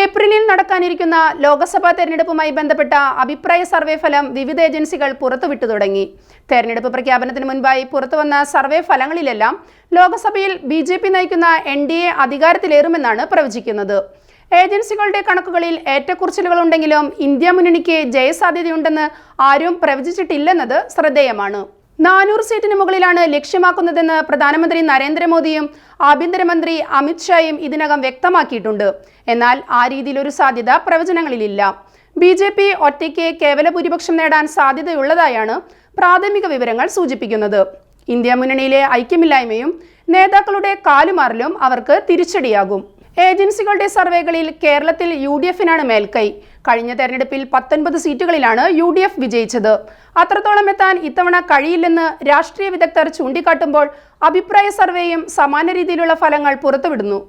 ഏപ്രിലിൽ നടക്കാനിരിക്കുന്ന ലോക്സഭാ തെരഞ്ഞെടുപ്പുമായി ബന്ധപ്പെട്ട അഭിപ്രായ സർവേ ഫലം വിവിധ ഏജൻസികൾ പുറത്തുവിട്ടു തുടങ്ങി. തെരഞ്ഞെടുപ്പ് പ്രഖ്യാപനത്തിന് മുൻപായി പുറത്തുവന്ന സർവേ ഫലങ്ങളിലെല്ലാം ലോക്സഭയിൽ ബി ജെ പി നയിക്കുന്ന എൻ ഡി എ അധികാരത്തിലേറുമെന്നാണ് പ്രവചിക്കുന്നത്. ഏജൻസികളുടെ കണക്കുകളിൽ ഏറ്റക്കുറച്ചിലുകളുണ്ടെങ്കിലും ഇന്ത്യ മുന്നണിക്ക് ജയസാധ്യതയുണ്ടെന്ന് ആരും പ്രവചിച്ചിട്ടില്ലെന്നത് ശ്രദ്ധേയമാണ്. നാനൂറ് സീറ്റിന് മുകളിലാണ് ലക്ഷ്യമാക്കുന്നതെന്ന് പ്രധാനമന്ത്രി നരേന്ദ്രമോദിയും ആഭ്യന്തരമന്ത്രി അമിത്ഷായും ഇതിനകം വ്യക്തമാക്കിയിട്ടുണ്ട്. എന്നാൽ ആ രീതിയിലൊരു സാധ്യത പ്രവചനങ്ങളിലില്ല. ബി ജെ പി ഒറ്റയ്ക്ക് കേവല ഭൂരിപക്ഷം നേടാൻ സാധ്യതയുള്ളതായാണ് പ്രാഥമിക വിവരങ്ങൾ സൂചിപ്പിക്കുന്നത്. ഇന്ത്യ മുന്നണിയിലെ ഐക്യമില്ലായ്മയും നേതാക്കളുടെ കാലുമാറലും അവർക്ക് തിരിച്ചടിയാകും. ഏജൻസികളുടെ സർവേകളിൽ കേരളത്തിൽ യു ഡി എഫിനാണ് മേൽക്കൈ. കഴിഞ്ഞ തെരഞ്ഞെടുപ്പിൽ പത്തൊൻപത് സീറ്റുകളിലാണ് യു ഡി എഫ് വിജയിച്ചത്. അത്രത്തോളം എത്താൻ ഇത്തവണ കഴിയില്ലെന്ന് രാഷ്ട്രീയ വിദഗ്ധർ ചൂണ്ടിക്കാട്ടുമ്പോൾ അഭിപ്രായ സർവേയും സമാന രീതിയിലുള്ള ഫലങ്ങൾ പുറത്തുവിടുന്നു.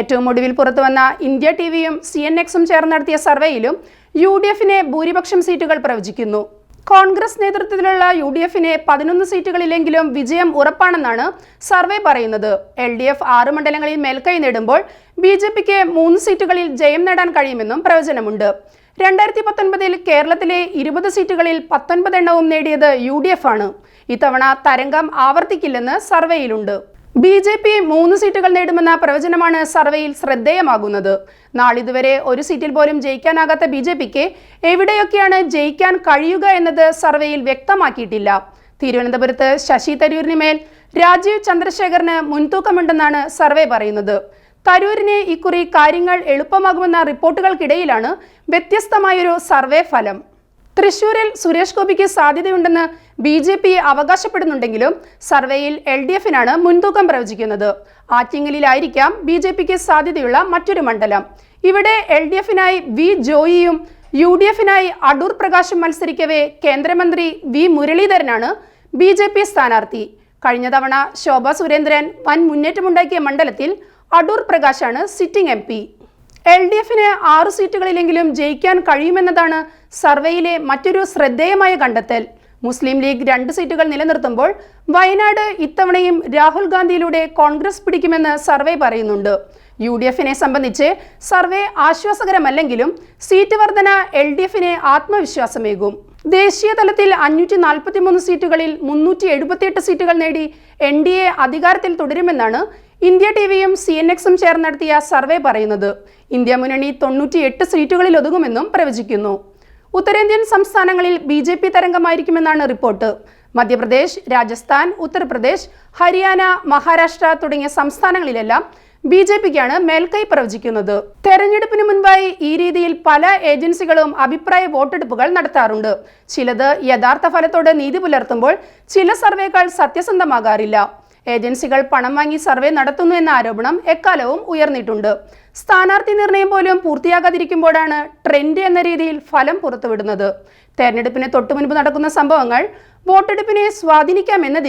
ഏറ്റവും ഒടുവിൽ പുറത്തുവന്ന ഇന്ത്യ ടി വിയും സി എൻ എക്സും ചേർന്ന് നടത്തിയ സർവേയിലും യു ഡി എഫിനെ ഭൂരിപക്ഷം സീറ്റുകൾ പ്രവചിക്കുന്നു. കോൺഗ്രസ് നേതൃത്വത്തിലുള്ള യു ഡി എഫിന് പതിനൊന്ന് സീറ്റുകളിലെങ്കിലും വിജയം ഉറപ്പാണെന്നാണ് സർവേ പറയുന്നത്. എൽ ഡി എഫ് ആറ് മണ്ഡലങ്ങളിൽ മേൽക്കൈ നേടുമ്പോൾ ബി ജെ പിക്ക് മൂന്ന് സീറ്റുകളിൽ ജയം നേടാൻ കഴിയുമെന്നും പ്രവചനമുണ്ട്. രണ്ടായിരത്തി പത്തൊൻപതിൽ കേരളത്തിലെ ഇരുപത് സീറ്റുകളിൽ പത്തൊൻപത് എണ്ണവും നേടിയത് യു ഡി എഫ് ആണ് ഇത്തവണ തരംഗം ആവർത്തിക്കില്ലെന്ന് സർവേയിലുണ്ട്. ബി ജെ പി മൂന്ന് സീറ്റുകൾ നേടുമെന്ന പ്രവചനമാണ് സർവേയിൽ ശ്രദ്ധേയമാകുന്നത്. നാളിതുവരെ ഒരു സീറ്റിൽ പോലും ജയിക്കാനാകാത്ത ബി ജെ പിക്ക് എവിടെയൊക്കെയാണ് ജയിക്കാൻ കഴിയുക എന്നത് സർവേയിൽ വ്യക്തമാക്കിയിട്ടില്ല. തിരുവനന്തപുരത്ത് ശശി തരൂരിന് മേൽ രാജീവ് ചന്ദ്രശേഖറിന് മുൻതൂക്കമുണ്ടെന്നാണ് സർവേ പറയുന്നത്. തരൂരിന് ഇക്കുറി കാര്യങ്ങൾ എളുപ്പമാകുമെന്ന റിപ്പോർട്ടുകൾക്കിടയിലാണ് വ്യത്യസ്തമായൊരു സർവേ ഫലം. തൃശൂരിൽ സുരേഷ് ഗോപിക്ക് സാധ്യതയുണ്ടെന്ന് ബി ജെ പി അവകാശപ്പെടുന്നുണ്ടെങ്കിലും സർവേയിൽ എൽ ഡി എഫിനാണ് മുൻതൂക്കം പ്രവചിക്കുന്നത്. ആറ്റിങ്ങലിലായിരിക്കാം ബി ജെ പിക്ക് സാധ്യതയുള്ള മറ്റൊരു മണ്ഡലം. ഇവിടെ എൽ ഡി എഫിനായി വി ജോയിയും യു ഡി എഫിനായി അടൂർ പ്രകാശും മത്സരിക്കവേ കേന്ദ്രമന്ത്രി വി മുരളീധരനാണ് ബി ജെ പി സ്ഥാനാർത്ഥി. കഴിഞ്ഞ തവണ ശോഭ സുരേന്ദ്രൻ വൻ മുന്നേറ്റമുണ്ടാക്കിയ മണ്ഡലത്തിൽ അടൂർ പ്രകാശാണ് സിറ്റിംഗ് എം എൽ ഡി എഫിന് ആറ് സീറ്റുകളിലെങ്കിലും ജയിക്കാൻ കഴിയുമെന്നതാണ് സർവേയിലെ മറ്റൊരു ശ്രദ്ധേയമായ കണ്ടെത്തൽ. മുസ്ലിം ലീഗ് രണ്ട് സീറ്റുകൾ നിലനിർത്തുമ്പോൾ വയനാട് ഇത്തവണയും രാഹുൽ ഗാന്ധിയിലൂടെ കോൺഗ്രസ് പിടിക്കുമെന്ന് സർവേ പറയുന്നുണ്ട്. യു ഡി എഫിനെ സംബന്ധിച്ച് സർവേ ആശ്വാസകരമല്ലെങ്കിലും സീറ്റ് വർധന എൽ ഡി എഫിന് ആത്മവിശ്വാസമേകും. ദേശീയ തലത്തിൽ അഞ്ഞൂറ്റി നാൽപ്പത്തിമൂന്ന് സീറ്റുകളിൽ മുന്നൂറ്റി എഴുപത്തിയെട്ട് സീറ്റുകൾ നേടി എൻ ഡി എ അധികാരത്തിൽ തുടരുമെന്നാണ് ഇന്ത്യ ടി വിയും സി എൻ എക്സും ചേർന്ന് നടത്തിയ സർവേ പറയുന്നത് ഇന്ത്യ മുന്നണി തൊണ്ണൂറ്റിയെട്ട് സീറ്റുകളിൽ ഒതുങ്ങുമെന്നും പ്രവചിക്കുന്നു. ഉത്തരേന്ത്യൻ സംസ്ഥാനങ്ങളിൽ ബി ജെ പി തരംഗമായിരിക്കുമെന്നാണ് റിപ്പോർട്ട്. മധ്യപ്രദേശ് രാജസ്ഥാൻ ഉത്തർപ്രദേശ് ഹരിയാന മഹാരാഷ്ട്ര തുടങ്ങിയ സംസ്ഥാനങ്ങളിലെല്ലാം ബി ജെ പിക്കാണ് മേൽക്കൈ പ്രവചിക്കുന്നത്. തെരഞ്ഞെടുപ്പിന് മുൻപായി ഈ രീതിയിൽ പല ഏജൻസികളും അഭിപ്രായ വോട്ടെടുപ്പുകൾ നടത്താറുണ്ട്. ചിലത് യഥാർത്ഥ ഫലത്തോട് നീതി പുലർത്തുമ്പോൾ ചില സർവേകൾ സത്യസന്ധമാകാറില്ല. ഏജൻസികൾ പണം വാങ്ങി സർവേ നടത്തുന്നു എന്ന ആരോപണം എക്കാലവും ഉയർന്നിട്ടുണ്ട്. സ്ഥാനാർത്ഥി നിർണയം പോലും പൂർത്തിയാകാതിരിക്കുമ്പോഴാണ് ട്രെൻഡ് എന്ന രീതിയിൽ ഫലം പുറത്തുവിടുന്നത്. തെരഞ്ഞെടുപ്പിന് തൊട്ടുമുൻപ് നടക്കുന്ന സംഭവങ്ങൾ വോട്ടെടുപ്പിനെ സ്വാധീനിക്കാമെന്നതിന്